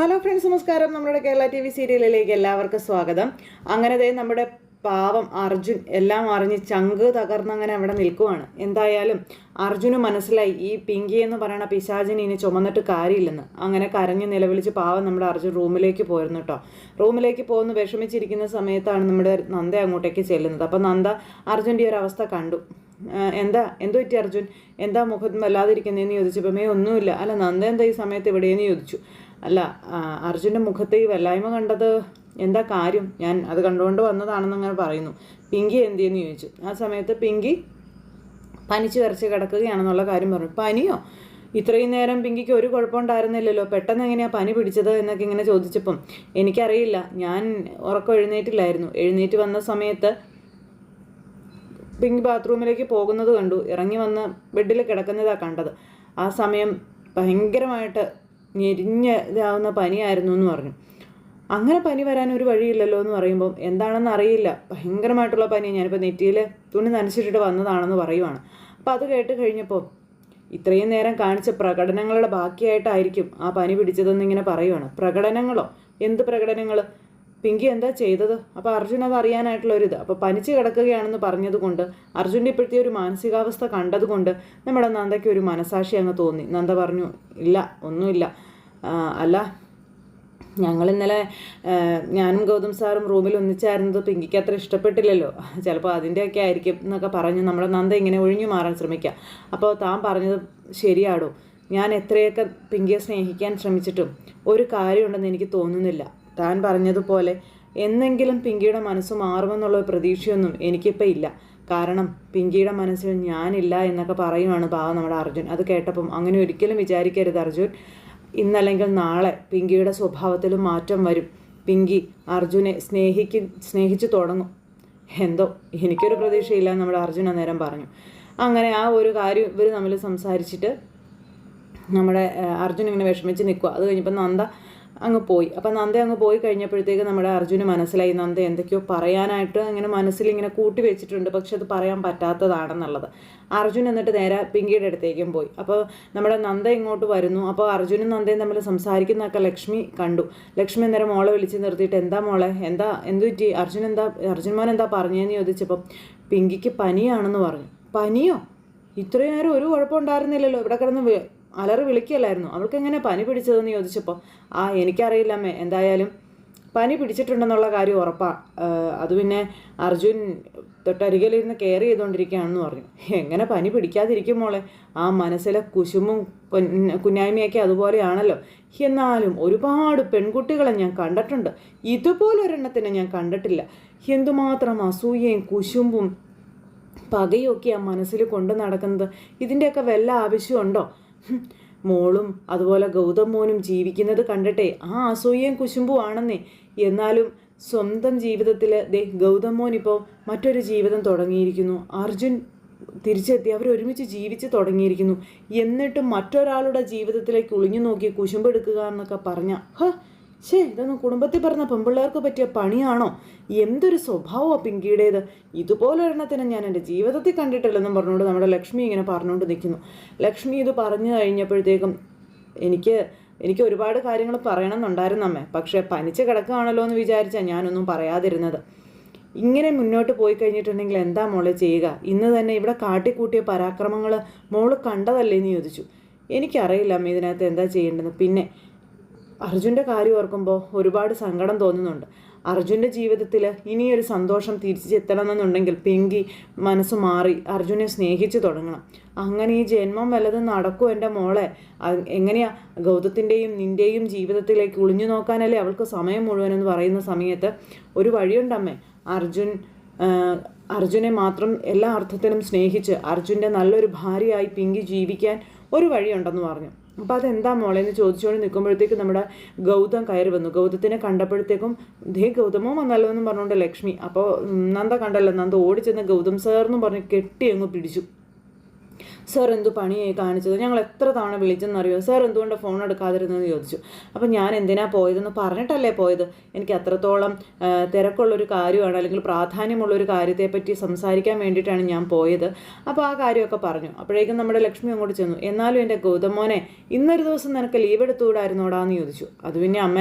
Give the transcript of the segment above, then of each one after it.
Hello friends നമസ്കാരം. നമ്മുടെ Kerala T V സീരിയലിലേക്ക് എല്ലാവർക്കും സ്വാഗതം. അങ്ങനെ നമ്മുടെ പാവം അർജുൻ എല്ലാം അറിഞ്ഞ് ചങ്ക് തകർന്നങ്ങനെ അവിടെ നിൽക്കുവാണ്. എന്തായാലും അർജുന് മനസ്സിലായി ഈ പിങ്കി എന്ന് പറയുന്ന പിശാചിന് ഇനി ചുമന്നിട്ട് കാര്യമില്ലെന്ന്. അങ്ങനെ കരഞ്ഞ് നിലവിളിച്ച് പാവം നമ്മുടെ അർജുൻ റൂമിലേക്ക് പോയിരുന്നു കേട്ടോ റൂമിലേക്ക് പോകുന്ന വിഷമിച്ചിരിക്കുന്ന സമയത്താണ് നമ്മുടെ നന്ദ അങ്ങോട്ടേക്ക് ചെല്ലുന്നത്. അപ്പം നന്ദ അർജുന്റെ ഒരു അവസ്ഥ കണ്ടു. എന്താ? എന്തു പറ്റി അർജുൻ? എന്താ മുഖത്ത് വല്ലാതിരിക്കുന്നതെന്ന് ചോദിച്ചപ്പോൾ മേ ഒന്നുമില്ല. അല്ല നന്ദ എന്താ ഈ സമയത്ത് എവിടെയെന്ന് ചോദിച്ചു. അല്ല അർജുന്റെ മുഖത്ത് ഈ വല്ലായ്മ കണ്ടത് എന്താ കാര്യം? ഞാൻ അത് കണ്ടുകൊണ്ട് വന്നതാണെന്ന് അങ്ങനെ പറയുന്നു. പിങ്കി എന്തിയെന്ന് ചോദിച്ചു. ആ സമയത്ത് പിങ്കി പനിച്ച് വരച്ച് കിടക്കുകയാണെന്നുള്ള കാര്യം പറഞ്ഞു. പനിയോ? ഇത്രയും നേരം പിങ്കിക്ക് ഒരു കുഴപ്പമുണ്ടായിരുന്നില്ലല്ലോ. പെട്ടെന്ന് എങ്ങനെയാണ് പനി പിടിച്ചത് എന്നൊക്കെ ഇങ്ങനെ ചോദിച്ചപ്പം എനിക്കറിയില്ല. ഞാൻ ഉറക്കം എഴുന്നേറ്റില്ലായിരുന്നു. എഴുന്നേറ്റ് വന്ന സമയത്ത് പിങ്കി ബാത്റൂമിലേക്ക് പോകുന്നത് കണ്ടു. ഇറങ്ങി വന്ന് ബെഡിൽ കിടക്കുന്നതാണ് കണ്ടത്. ആ സമയം ഭയങ്കരമായിട്ട് ഞെരിഞ്ഞ ഇതാവുന്ന പനിയായിരുന്നു എന്ന് പറഞ്ഞു. അങ്ങനെ പനി വരാൻ ഒരു വഴിയില്ലല്ലോ എന്ന് പറയുമ്പോൾ എന്താണെന്ന് അറിയില്ല. ഭയങ്കരമായിട്ടുള്ള പനി ഞാനിപ്പോൾ നെറ്റിയിൽ തുണി നനച്ചിട്ടിട്ട് വന്നതാണെന്ന് പറയുവാണ്. അപ്പോൾ അത് കേട്ട് കഴിഞ്ഞപ്പോൾ ഇത്രയും നേരം കാണിച്ച പ്രകടനങ്ങളുടെ ബാക്കിയായിട്ടായിരിക്കും ആ പനി പിടിച്ചതെന്ന് ഇങ്ങനെ പറയുവാണ്. പ്രകടനങ്ങളോ? എന്ത് പ്രകടനങ്ങൾ പിങ്കി എന്താ ചെയ്തത്? അപ്പോൾ അർജുൻ അത് അറിയാനായിട്ടുള്ള ഇത് അപ്പോൾ പനിച്ച് കിടക്കുകയാണെന്ന് പറഞ്ഞതുകൊണ്ട് അർജുന്റെ ഇപ്പോഴത്തെ ഒരു മാനസികാവസ്ഥ കണ്ടതുകൊണ്ട് നമ്മുടെ നന്ദയ്ക്ക് ഒരു മനസാക്ഷി അങ്ങ് തോന്നി. നന്ദ പറഞ്ഞു ഇല്ല ഒന്നുമില്ല. അല്ല. ഞങ്ങൾ ഇന്നലെ ഞാനും ഗൗതം സാറും റൂമിൽ ഒന്നിച്ചായിരുന്നത് പിങ്കിക്ക് അത്ര ഇഷ്ടപ്പെട്ടില്ലല്ലോ. ചിലപ്പോൾ അതിന്റെയൊക്കെ ആയിരിക്കും എന്നൊക്കെ പറഞ്ഞ് നമ്മുടെ നന്ദ ഇങ്ങനെ ഒഴിഞ്ഞു മാറാൻ ശ്രമിക്കുക അപ്പോൾ താൻ പറഞ്ഞത് ശരിയാടോ. ഞാൻ എത്രയൊക്കെ പിങ്കിയെ സ്നേഹിക്കാൻ ശ്രമിച്ചിട്ടും ഒരു കാര്യമുണ്ടെന്ന് എനിക്ക് തോന്നുന്നില്ല. താൻ പറഞ്ഞതുപോലെ എന്നെങ്കിലും പിങ്കിയുടെ മനസ്സ് മാറുമെന്നുള്ള പ്രതീക്ഷയൊന്നും എനിക്കിപ്പോൾ ഇല്ല. കാരണം പിങ്കിയുടെ മനസ്സിൽ ഞാനില്ല എന്നൊക്കെ പറയുവാണ് പാവം നമ്മുടെ അർജുൻ. അത് കേട്ടപ്പം അങ്ങനെ ഒരിക്കലും വിചാരിക്കരുത് അർജുൻ. ഇന്നല്ലെങ്കിൽ നാളെ പിങ്കിയുടെ സ്വഭാവത്തിലും മാറ്റം വരും. പിങ്കി അർജുനെ സ്നേഹിക്കും സ്നേഹിച്ചു തുടങ്ങും. എന്തോ എനിക്കൊരു പ്രതീക്ഷയില്ല നമ്മുടെ അർജുന നേരം പറഞ്ഞു. അങ്ങനെ ആ ഒരു കാര്യം ഇവർ തമ്മിൽ സംസാരിച്ചിട്ട് നമ്മുടെ അർജുൻ ഇങ്ങനെ വിഷമിച്ച് നിൽക്കുക അത് കഴിഞ്ഞപ്പോൾ നന്ദ അങ്ങ് പോയി. അപ്പം നന്ദ അങ്ങ് പോയി കഴിഞ്ഞപ്പോഴത്തേക്ക് നമ്മുടെ അർജുന് മനസ്സിലായി നന്ദ എന്തൊക്കെയോ പറയാനായിട്ട് ഇങ്ങനെ മനസ്സിൽ ഇങ്ങനെ കൂട്ടി വെച്ചിട്ടുണ്ട്. പക്ഷെ അത് പറയാൻ പറ്റാത്തതാണെന്നുള്ളത്. അർജുൻ എന്നിട്ട് നേരെ പിങ്കിയുടെ അടുത്തേക്കും പോയി. അപ്പോൾ നമ്മുടെ നന്ദ ഇങ്ങോട്ട് വരുന്നു. അപ്പോൾ അർജുനും നന്ദയും തമ്മിൽ സംസാരിക്കുന്നതൊക്കെ ലക്ഷ്മി കണ്ടു. ലക്ഷ്മി അന്നേരം മോളെ വിളിച്ച് നിർത്തിയിട്ട് എന്താ മോളെ? എന്താ? എന്തു പറ്റി? അർജുൻ എന്താ? അർജുൻ മോൻ എന്താ പറഞ്ഞതെന്ന് ചോദിച്ചപ്പം പിങ്കിക്ക് പനിയാണെന്ന് പറഞ്ഞു. പനിയോ? ഇത്രയും നേരം ഒരു കുഴപ്പമുണ്ടായിരുന്നില്ലല്ലോ ഇവിടെ കിടന്ന് അലറി വിളിക്കല്ലായിരുന്നു. അവൾക്ക് എങ്ങനെ പനി പിടിച്ചതെന്ന് ചോദിച്ചപ്പോൾ ആ എനിക്കറിയില്ലമ്മേ എന്തായാലും പനി പിടിച്ചിട്ടുണ്ടെന്നുള്ള കാര്യം ഉറപ്പാണ് അത് പിന്നെ അർജുൻ തൊട്ടരികിലിരുന്ന് കെയർ ചെയ്തുകൊണ്ടിരിക്കുകയാണെന്ന് പറഞ്ഞു. എങ്ങനെ പനി പിടിക്കാതിരിക്കും മോളെ? ആ മനസ്സിലെ കുശുമും കുഞ്ഞായ്മയൊക്കെ അതുപോലെയാണല്ലോ. എന്നാലും ഒരുപാട് പെൺകുട്ടികളെ ഞാൻ കണ്ടിട്ടുണ്ട്. ഇതുപോലൊരെണ്ണത്തിനെ ഞാൻ കണ്ടിട്ടില്ല. എന്തുമാത്രം അസൂയയും കുശുമ്പും പകയൊക്കെ ആ മനസ്സിൽ കൊണ്ടു നടക്കുന്നത്? ഇതിന്റെയൊക്കെ വല്ല ആവശ്യമുണ്ടോ? മോളും അതുപോലെ ഗൗതം മോനും ജീവിക്കുന്നത് കണ്ടിട്ടേ ആ അസൂയയും കുശുമ്പും ആണെന്നേ. എന്നാലും സ്വന്തം ജീവിതത്തിൽ ദേ ഗൗതം മോൻ ഇപ്പോൾ മറ്റൊരു ജീവിതം തുടങ്ങിയിരിക്കുന്നു. അർജുൻ തിരിച്ചെത്തി അവർ ഒരുമിച്ച് ജീവിച്ച് തുടങ്ങിയിരിക്കുന്നു. എന്നിട്ടും മറ്റൊരാളുടെ ജീവിതത്തിലേക്ക് ഒളിഞ്ഞു നോക്കി കുശുമ്പെടുക്കുക എന്നൊക്കെ പറഞ്ഞ ഹ ഛേ ഇതൊന്നും കുടുംബത്തിൽ പറഞ്ഞ പെമ്പിള്ളേർക്ക് പറ്റിയ പണിയാണോ? എന്തൊരു സ്വഭാവമാണ് പിങ്കിയുടേത്? ഇതുപോലെ ഒരെണ്ണത്തിന് ഞാൻ എന്റെ ജീവിതത്തിൽ കണ്ടിട്ടില്ലെന്നും പറഞ്ഞുകൊണ്ട് നമ്മുടെ ലക്ഷ്മി ഇങ്ങനെ പറഞ്ഞുകൊണ്ട് നിൽക്കുന്നു. ലക്ഷ്മി ഇത് പറഞ്ഞു കഴിഞ്ഞപ്പോഴത്തേക്കും എനിക്ക് എനിക്ക് ഒരുപാട് കാര്യങ്ങൾ പറയണമെന്നുണ്ടായിരുന്നു അമ്മേ പക്ഷേ പനിച്ച് കിടക്കുകയാണല്ലോ എന്ന് വിചാരിച്ചാൽ ഞാനൊന്നും പറയാതിരുന്നത്. ഇങ്ങനെ മുന്നോട്ട് പോയി കഴിഞ്ഞിട്ടുണ്ടെങ്കിൽ എന്താ മോളെ ചെയ്യുക? ഇന്ന് തന്നെ ഇവിടെ കാട്ടിക്കൂട്ടിയ പരാക്രമങ്ങൾ മോൾ കണ്ടതല്ലേ എന്ന് ചോദിച്ചു. എനിക്കറിയില്ല അമ്മ ഇതിനകത്ത് എന്താ ചെയ്യേണ്ടത് പിന്നെ അർജുന്റെ കാര്യം ഓർക്കുമ്പോൾ ഒരുപാട് സങ്കടം തോന്നുന്നുണ്ട്. അർജുന്റെ ജീവിതത്തിൽ ഇനിയൊരു സന്തോഷം തിരിച്ചെത്തണമെന്നുണ്ടെങ്കിൽ പിങ്കി മനസ്സ് മാറി അർജുനെ സ്നേഹിച്ചു തുടങ്ങണം. അങ്ങനെ ഈ ജന്മം വല്ലതും നടക്കും എന്റെ മോളെ? എങ്ങനെയാ ഗൗതത്തിന്റെയും നിന്റെയും ജീവിതത്തിലേക്ക് ഒളിഞ്ഞു നോക്കാനല്ലേ അവൾക്ക് സമയം മുഴുവനെന്ന് പറയുന്ന സമയത്ത് ഒരു വഴിയുണ്ടമ്മേ അർജുൻ അർജുനെ മാത്രം എല്ലാ അർത്ഥത്തിലും സ്നേഹിച്ച് അർജുന്റെ നല്ലൊരു ഭാര്യയായി പിങ്കി ജീവിക്കാൻ ഒരു വഴിയുണ്ടെന്ന് പറഞ്ഞു. അപ്പോൾ അതെന്താ മോളെ എന്ന് ചോദിച്ചുകൊണ്ട് നിൽക്കുമ്പോഴത്തേക്ക് നമ്മുടെ ഗൗതം കയറി വന്നു. ഗൗതത്തിനെ കണ്ടപ്പോഴത്തേക്കും ദേ ഗൗതമോ വന്നല്ലോ എന്നും പറഞ്ഞുകൊണ്ട് ലക്ഷ്മി. അപ്പോൾ നന്ദ കണ്ടല്ലോ നന്ദ ഓടിച്ചെന്ന് ഗൗതം സാർ എന്നും പറഞ്ഞ് കെട്ടി അങ്ങ് പിടിച്ചു. സാർ എന്തു പണിയായി കാണിച്ചത്? ഞങ്ങൾ എത്ര തവണ വിളിച്ചെന്നറിയോ? സാർ എന്തുകൊണ്ട് ഫോൺ എടുക്കാതിരുന്നെന്ന് ചോദിച്ചു. അപ്പം ഞാൻ എന്തിനാ പോയതെന്ന് പറഞ്ഞിട്ടല്ലേ പോയത്? എനിക്ക് അത്രത്തോളം തിരക്കുള്ളൊരു കാര്യമാണ് അല്ലെങ്കിൽ പ്രാധാന്യമുള്ളൊരു കാര്യത്തെപ്പറ്റി സംസാരിക്കാൻ വേണ്ടിയിട്ടാണ് ഞാൻ പോയത്. അപ്പോൾ ആ കാര്യമൊക്കെ പറഞ്ഞു. അപ്പോഴേക്കും നമ്മുടെ ലക്ഷ്മി അങ്ങോട്ട് ചെന്നു. എന്നാലും എന്റെ ഗൗതമോനെ ഇന്നൊരു ദിവസം നിനക്ക് ലീവ് എടുത്തുകൂടായിരുന്നോടാന്ന് ചോദിച്ചു. അത് പിന്നെ അമ്മ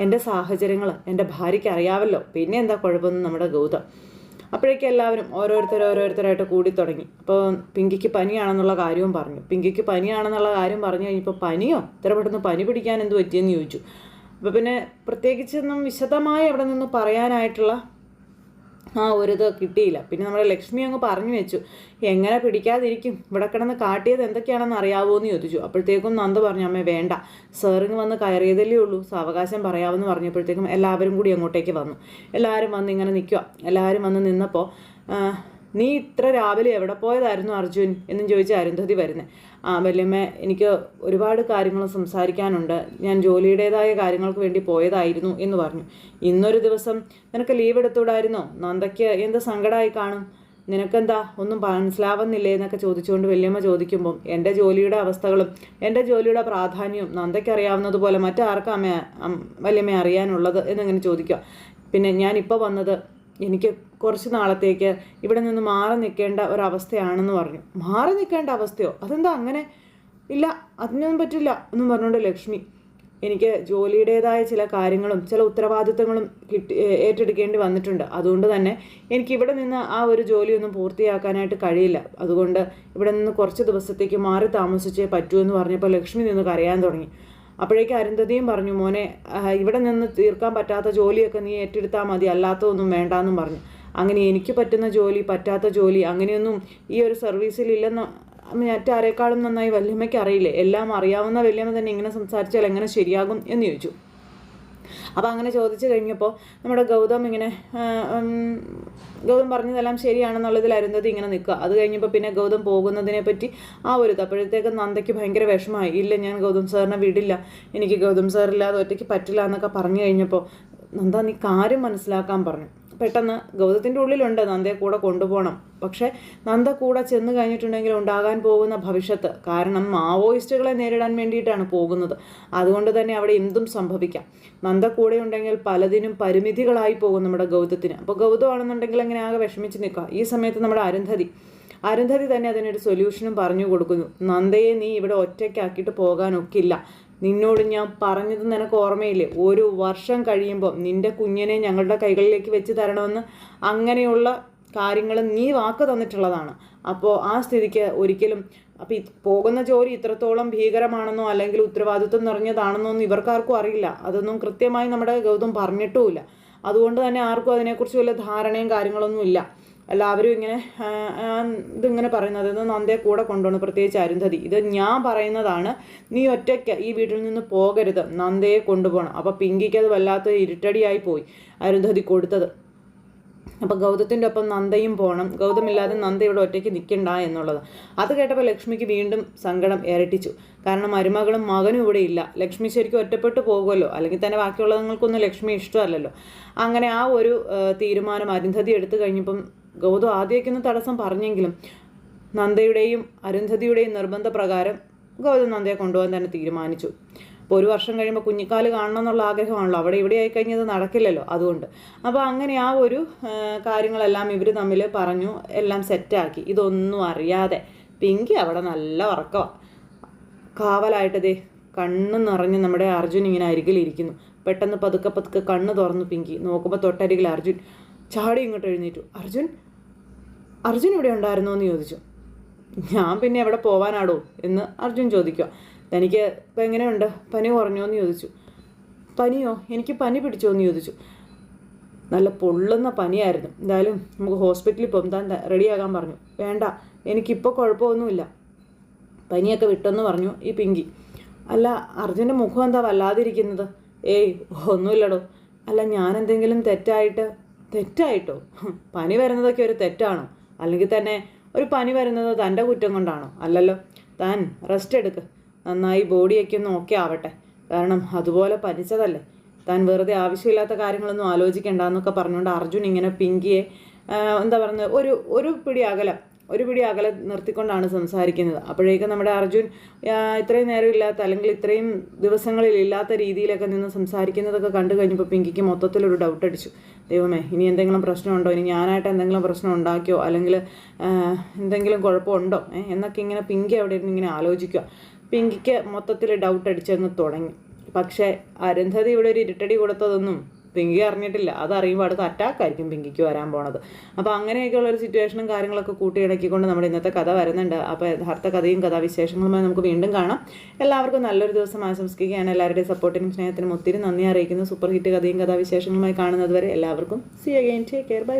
എന്റെ സാഹചര്യങ്ങൾ എന്റെ ഭാര്യയ്ക്ക് അറിയാവല്ലോ. പിന്നെ എന്താ കുഴപ്പമെന്ന് നമ്മുടെ ഗൗതം. അപ്പോഴേക്കും എല്ലാവരും ഓരോരുത്തർ ഓരോരുത്തരായിട്ട് കൂടി തുടങ്ങി. അപ്പോൾ പിങ്കിക്ക് പനിയാണെന്നുള്ള കാര്യവും പറഞ്ഞു. പിങ്കിക്ക് പനിയാണെന്നുള്ള കാര്യം പറഞ്ഞു കഴിഞ്ഞപ്പോൾ പനിയോ? ഇത്ര പെട്ടെന്ന് പനി പിടിക്കാൻ എന്ത് പറ്റിയെന്ന് ചോദിച്ചു. അപ്പോൾ പിന്നെ പ്രത്യേകിച്ചൊന്നും വിശദമായി അവിടെ നിന്ന് പറയാനായിട്ടുള്ള ആ ഒരു ഇത് കിട്ടിയില്ല. പിന്നെ നമ്മുടെ ലക്ഷ്മി അങ്ങ് പറഞ്ഞു വെച്ചു എങ്ങനെ പിടിക്കാതിരിക്കും? ഇവിടെ കിടന്ന് കാട്ടിയത് എന്തൊക്കെയാണെന്ന് അറിയാവോ എന്ന് ചോദിച്ചു. അപ്പോഴത്തേക്കും നന്ദ പറഞ്ഞു അമ്മേ വേണ്ട. സാറിങ് വന്ന് കയറിയതല്ലേ ഉള്ളൂ. സാവകാശം പറയാമെന്ന് പറഞ്ഞപ്പോഴത്തേക്കും എല്ലാവരും കൂടി അങ്ങോട്ടേക്ക് വന്നു. എല്ലാവരും വന്ന് ഇങ്ങനെ നിൽക്കുക എല്ലാവരും വന്ന് നിന്നപ്പോൾ നീ ഇത്ര രാവിലെ എവിടെ പോയതായിരുന്നു അർജുൻ എന്നും ചോദിച്ച അരുന്ധതി വരുന്നത് ആ വല്യമ്മ എനിക്ക് ഒരുപാട് കാര്യങ്ങൾ സംസാരിക്കാനുണ്ട്. ഞാൻ ജോലിയുടേതായ കാര്യങ്ങൾക്ക് വേണ്ടി പോയതായിരുന്നു എന്ന് പറഞ്ഞു. ഇന്നൊരു ദിവസം നിനക്ക് ലീവ് എടുത്തുകൂടായിരുന്നോ നന്ദയ്ക്ക് എന്ത് സങ്കടമായി കാണും? നിനക്കെന്താ? ഒന്നും മനസ്സിലാവുന്നില്ലേ എന്നൊക്കെ ചോദിച്ചുകൊണ്ട് വല്യമ്മ ചോദിക്കുമ്പം എന്റെ ജോലിയുടെ അവസ്ഥകളും എന്റെ ജോലിയുടെ പ്രാധാന്യവും നന്ദയ്ക്ക് അറിയാവുന്നതുപോലെ മറ്റാർക്കും അമ്മ അം- വല്യമ്മ അറിയാനുള്ളത് എന്നിങ്ങനെ ചോദിക്കുക. പിന്നെ ഞാനിപ്പോൾ വന്നത് എനിക്ക് കുറച്ച് നാളത്തേക്ക് ഇവിടെ നിന്ന് മാറി നിൽക്കേണ്ട ഒരവസ്ഥയാണെന്ന് പറഞ്ഞു. മാറി നിൽക്കേണ്ട അവസ്ഥയോ? അതെന്താ അങ്ങനെ? ഇല്ല അതിനൊന്നും പറ്റില്ല എന്നും പറഞ്ഞുകൊണ്ട് ലക്ഷ്മി എനിക്ക് ജോലിയുടേതായ ചില കാര്യങ്ങളും ചില ഉത്തരവാദിത്തങ്ങളും കിട്ടി ഏറ്റെടുക്കേണ്ടി വന്നിട്ടുണ്ട്. അതുകൊണ്ട് തന്നെ എനിക്ക് ഇവിടെ നിന്ന് ആ ഒരു ജോലിയൊന്നും പൂർത്തിയാക്കാനായിട്ട് കഴിയില്ല. അതുകൊണ്ട് ഇവിടെ നിന്ന് കുറച്ച് ദിവസത്തേക്ക് മാറി താമസിച്ചേ പറ്റൂ എന്ന് പറഞ്ഞപ്പോൾ ലക്ഷ്മി നിന്ന് കരയാൻ തുടങ്ങി. അപ്പോഴേക്ക് അരുന്ധതിയും പറഞ്ഞു മോനെ ഇവിടെ നിന്ന് തീർക്കാൻ പറ്റാത്ത ജോലിയൊക്കെ നീ ഏറ്റെടുത്താൽ മതി അല്ലാത്തതൊന്നും വേണ്ടാന്നും പറഞ്ഞു. അങ്ങനെ എനിക്ക് പറ്റുന്ന ജോലി പറ്റാത്ത ജോലി അങ്ങനെയൊന്നും ഈ ഒരു സർവീസിൽ ഇല്ലെന്ന് മറ്റാരേക്കാളും നന്നായി വല്യമ്മയ്ക്ക് അറിയില്ലേ? എല്ലാം അറിയാവുന്ന വല്യമ്മ തന്നെ ഇങ്ങനെ സംസാരിച്ചാൽ എങ്ങനെ ശരിയാകും? എന്ന് ചോദിച്ചു. അപ്പോൾ അങ്ങനെ ചോദിച്ചു കഴിഞ്ഞപ്പോൾ നമ്മുടെ ഗൗതം ഇങ്ങനെ ഗൗതം പറഞ്ഞതെല്ലാം ശരിയാണെന്നുള്ളതിൽ അരുന്ധതി ഇങ്ങനെ നിൽക്കുക. അത് കഴിഞ്ഞപ്പോൾ പിന്നെ ഗൗതം പോകുന്നതിനെ പറ്റി ആ ഒരു അപ്പോഴത്തേക്ക് നന്ദയ്ക്ക് ഭയങ്കര വിഷമമായി. ഇല്ല ഞാൻ ഗൗതം സാറിനെ വിടില്ല. എനിക്ക് ഗൗതം സാറില്ലാതെ ഒറ്റയ്ക്ക് പറ്റില്ല എന്നൊക്കെ പറഞ്ഞു കഴിഞ്ഞപ്പോൾ നന്ദ നീ കാര്യം മനസ്സിലാക്കാൻ പറഞ്ഞു. പെട്ടെന്ന് ഗൗതത്തിന്റെ ഉള്ളിലുണ്ട് നന്ദയെ കൂടെ കൊണ്ടുപോകണം. പക്ഷേ നന്ദ കൂടെ ചെന്ന് കഴിഞ്ഞിട്ടുണ്ടെങ്കിൽ ഉണ്ടാകാൻ പോകുന്ന ഭവിഷ്യത്ത് കാരണം മാവോയിസ്റ്റുകളെ നേരിടാൻ വേണ്ടിയിട്ടാണ് പോകുന്നത്. അതുകൊണ്ട് തന്നെ അവിടെ എന്തും സംഭവിക്കാം. നന്ദ കൂടെ ഉണ്ടെങ്കിൽ പലതിനും പരിമിതികളായി പോകും നമ്മുടെ ഗൗതത്തിന്. അപ്പോൾ ഗൗതമാണെന്നുണ്ടെങ്കിൽ അങ്ങനെ ആകെ വിഷമിച്ച് നിൽക്കുക? ഈ സമയത്ത് നമ്മുടെ അരുന്ധതി അരുന്ധതി തന്നെ അതിനൊരു സൊല്യൂഷനും പറഞ്ഞു കൊടുക്കുന്നു. നന്ദയെ നീ ഇവിടെ ഒറ്റയ്ക്കാക്കിയിട്ട് പോകാനൊക്കില്ല. നിന്നോട് ഞാൻ പറഞ്ഞത് നിനക്ക് ഓർമ്മയില്ലേ? ഒരു വർഷം കഴിയുമ്പോൾ നിന്റെ കുഞ്ഞിനെ ഞങ്ങളുടെ കൈകളിലേക്ക് വെച്ച് തരണമെന്ന് അങ്ങനെയുള്ള കാര്യങ്ങൾ നീ വാക്ക് തന്നിട്ടുള്ളതാണ്. അപ്പോൾ ആ സ്ഥിതിക്ക് ഒരിക്കലും അപ്പോൾ പോകുന്ന ജോലി ഇത്രത്തോളം ഭീകരമാണെന്നോ അല്ലെങ്കിൽ ഉത്തരവാദിത്വം നിറഞ്ഞതാണെന്നോ ഒന്നും ഇവർക്കാർക്കും അറിയില്ല. അതൊന്നും കൃത്യമായി നമ്മുടെ ഗൗതം പറഞ്ഞിട്ടുമില്ല. അതുകൊണ്ട് തന്നെ ആർക്കും അതിനെക്കുറിച്ച് വല്ല ധാരണയും കാര്യങ്ങളൊന്നും ഇല്ല എല്ലാവരും ഇങ്ങനെ ഇതിങ്ങനെ പറയുന്നത് ഇത് നന്ദയെ കൂടെ കൊണ്ടുപോകണം പ്രത്യേകിച്ച് അരുന്ധതി. ഇത് ഞാൻ പറയുന്നതാണ് നീ ഒറ്റയ്ക്ക് ഈ വീട്ടിൽ നിന്ന് പോകരുത് നന്ദയെ കൊണ്ടുപോകണം. അപ്പോൾ പിങ്കിക്ക് അത് വല്ലാത്ത ഇരുട്ടടിയായി പോയി അരുന്ധതി കൊടുത്തത്. അപ്പോൾ ഗൗതത്തിന്റെ ഒപ്പം നന്ദയും പോകണം ഗൗതമില്ലാതെ നന്ദ ഇവിടെ ഒറ്റയ്ക്ക് നിൽക്കണ്ട എന്നുള്ളത്. അത് കേട്ടപ്പോൾ ലക്ഷ്മിക്ക് വീണ്ടും സങ്കടം ഇരട്ടിച്ചു. കാരണം മരുമകളും മകനും ഇവിടെ ഇല്ല. ലക്ഷ്മി ശരിക്കും ഒറ്റപ്പെട്ടു പോകുമല്ലോ? അല്ലെങ്കിൽ തന്നെ ബാക്കിയുള്ളതുങ്ങൾക്കൊന്നും ലക്ഷ്മി ഇഷ്ടമല്ലല്ലോ? അങ്ങനെ ആ ഒരു തീരുമാനം അരുന്ധതി എടുത്തു കഴിഞ്ഞപ്പം ഗൗതം ആദ്യമൊക്കെ ഒന്ന് തടസ്സം പറഞ്ഞെങ്കിലും നന്ദയുടെയും അരുന്ധതിയുടെയും നിർബന്ധപ്രകാരം ഗൗതം നന്ദയെ കൊണ്ടുപോകാൻ തന്നെ തീരുമാനിച്ചു. അപ്പോൾ ഒരു വർഷം കഴിയുമ്പോൾ കുഞ്ഞിക്കാൽ കാണണം എന്നുള്ള ആഗ്രഹമാണല്ലോ. അവിടെ ഇവിടെ ആയി കഴിഞ്ഞത് നടക്കില്ലല്ലോ അതുകൊണ്ട്. അപ്പോൾ അങ്ങനെ ആ ഒരു കാര്യങ്ങളെല്ലാം ഇവർ തമ്മിൽ പറഞ്ഞു എല്ലാം സെറ്റാക്കി ഇതൊന്നും അറിയാതെ. പിങ്കി അവിടെ നല്ല ഉറക്കമാണ് കാവലായിട്ട് ദേ കണ്ണ് നിറഞ്ഞ് നമ്മുടെ അർജുൻ ഇങ്ങനെ അരികിലിരിക്കുന്നു പെട്ടെന്ന് പതുക്കെ പതുക്കെ കണ്ണ് തുറന്നു പിങ്കി. നോക്കുമ്പോൾ തൊട്ടരികിൽ അർജുൻ. ചാടി ഇങ്ങോട്ട് എഴുന്നേറ്റു. അർജുൻ അർജുൻ ഇവിടെ ഉണ്ടായിരുന്നോ എന്ന് ചോദിച്ചു. ഞാൻ പിന്നെ എവിടെ പോവാനാടോ എന്ന് അർജുൻ ചോദിക്കുക. തനിക്ക് ഇപ്പം എങ്ങനെയുണ്ട്? പനി കുറഞ്ഞോ എന്ന് ചോദിച്ചു. പനിയോ? എനിക്ക് പനി പിടിച്ചോ എന്ന് ചോദിച്ചു. നല്ല പൊള്ളുന്ന പനിയായിരുന്നു. എന്തായാലും നമുക്ക് ഹോസ്പിറ്റലിൽ പോകും താൻ റെഡിയാകാൻ പറഞ്ഞു. വേണ്ട എനിക്കിപ്പോൾ കുഴപ്പമൊന്നുമില്ല. പനിയൊക്കെ വിട്ടെന്ന് പറഞ്ഞു ഈ പിങ്കി. അല്ല അർജുന്റെ മുഖം എന്താ വല്ലാതിരിക്കുന്നത്? ഏയ് ഒന്നുമില്ലടോ. അല്ല ഞാൻ എന്തെങ്കിലും തെറ്റായിട്ട് തെറ്റായിട്ടോ? പനി വരുന്നതൊക്കെ ഒരു തെറ്റാണോ? അല്ലെങ്കിൽ തന്നെ ഒരു പനി വരുന്നത് തന്റെ കുറ്റം കൊണ്ടാണോ? അല്ലല്ലോ. താൻ റെസ്റ്റ് എടുക്ക്. നന്നായി ബോഡിയൊക്കെ ഒന്ന് ഓക്കെ ആവട്ടെ. കാരണം അതുപോലെ പനിച്ചതല്ലേ. താൻ വെറുതെ ആവശ്യമില്ലാത്ത കാര്യങ്ങളൊന്നും ആലോചിക്കേണ്ട എന്നൊക്കെ പറഞ്ഞുകൊണ്ട് അർജുൻ ഇങ്ങനെ പിങ്കിയെ എന്താ പറയുന്നത് ഒരു ഒരു പിടി അകലം ഒരു പിടി അകലെ നിർത്തിക്കൊണ്ടാണ് സംസാരിക്കുന്നത്. അപ്പോഴേക്കും നമ്മുടെ അർജുൻ ഇത്രയും നേരം ഇല്ലാത്ത അല്ലെങ്കിൽ ഇത്രയും ദിവസങ്ങളിൽ ഇല്ലാത്ത രീതിയിലൊക്കെ നിന്ന് സംസാരിക്കുന്നതൊക്കെ കണ്ടു കഴിഞ്ഞപ്പോൾ പിങ്കിക്ക് മൊത്തത്തിലൊരു ഡൗട്ട് അടിച്ചു. ദൈവമേ ഇനി എന്തെങ്കിലും പ്രശ്നമുണ്ടോ? ഇനി ഞാനായിട്ട് എന്തെങ്കിലും പ്രശ്നം ഉണ്ടാക്കിയോ? അല്ലെങ്കിൽ എന്തെങ്കിലും കുഴപ്പമുണ്ടോ? എന്നൊക്കെ ഇങ്ങനെ പിങ്കി അവിടെ ഇരുന്ന് ഇങ്ങനെ ആലോചിക്കുക. പിങ്കിക്ക് മൊത്തത്തിൽ ഡൗട്ട് അടിച്ചങ്ങ് തുടങ്ങി. പക്ഷേ അരുന്ധതി ഇവിടെ ഒരു ഇരുട്ടടി കൊടുത്തതൊന്നും പിങ്കി അറിഞ്ഞിട്ടില്ല. അതറിയുമ്പോൾ അടുത്ത അറ്റാക്ക് ആയിരിക്കും പിങ്കിക്ക് വരാൻ പോണത്. അപ്പോൾ അങ്ങനെയൊക്കെയുള്ള ഒരു സിറ്റുവേഷനും കാര്യങ്ങളൊക്കെ കൂട്ടിയിണക്കിക്കൊണ്ട് നമ്മുടെ ഇന്നത്തെ കഥ വരുന്നുണ്ട്. അപ്പോൾ യഥാർത്ഥ കഥയും കഥാവിശേഷങ്ങളുമായി നമുക്ക് വീണ്ടും കാണാം. എല്ലാവർക്കും നല്ലൊരു ദിവസം ആശംസിക്കുകയാണ്. എല്ലാവരുടെയും സപ്പോർട്ടിനും സ്നേഹത്തിനും ഒത്തിരി നന്ദി അറിയിക്കുന്നു. സൂപ്പർ ഹിറ്റ് കഥയും കഥാവിശേഷങ്ങളുമായി കാണുന്നത് വരെ എല്ലാവർക്കും. See again take care bye